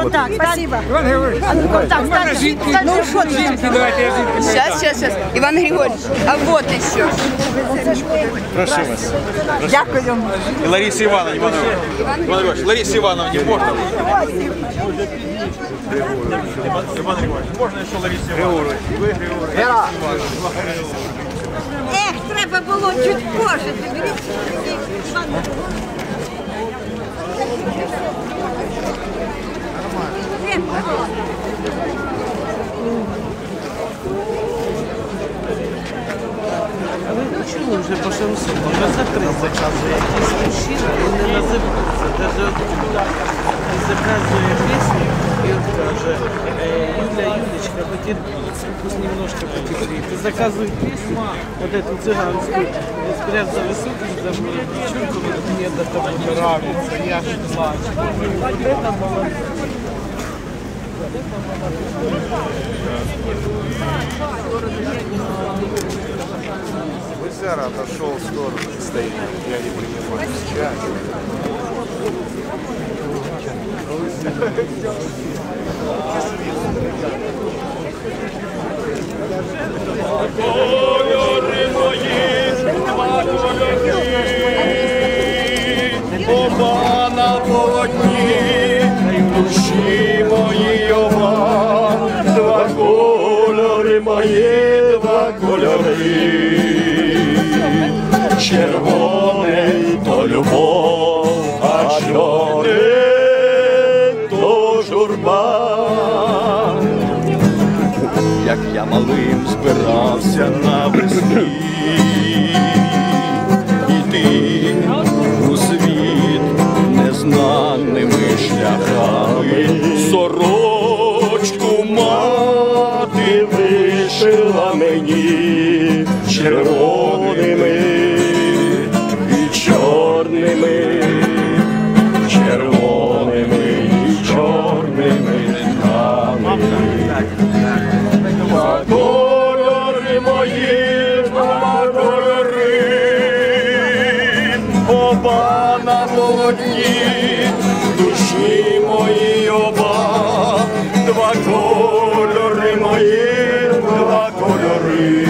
Так, спасибо. Іван Григорович, Так, можна так, жінки? ну що ти? Жінки, давайте я жінки. Сейчас, сейчас, сейчас. Иван Григорьевич, а вот еще. Прошу вас. Дякую. І Ларисі Івановні, Іван Іван Григорович, Ларисі Івановні можна? Іван Григорович, можна ще Ларисі Івановні? Ви Григорович. Ех, треба було чуть позже. А ви чули вже по шансону? На закрит заказує якийсь мужчина, він не називається. Даже от Юля заказує пісню і от каже, «Е, Юля, Юлечка, потерпи, пусть немножко потерпи. Ты заказывай песню, вот эту цыганскую, спрят за высоким, за девчонку, вот мне до того нравится, я же плачу. Вот это молодец. Высяра отошел в сторону, стоит, я не принимаю. Сейчас. Оба на полотні, душі мої оба, два кольори мої, два кольори. Червоне то любов, а чорне то журба. Як я малим збирався навесні, іти у світ незнаними шляхами, сорочку мати вишила мені червоними кольори мої, два кольори, оба на полотні, душі мої оба, два кольори мої, два кольори. Червоний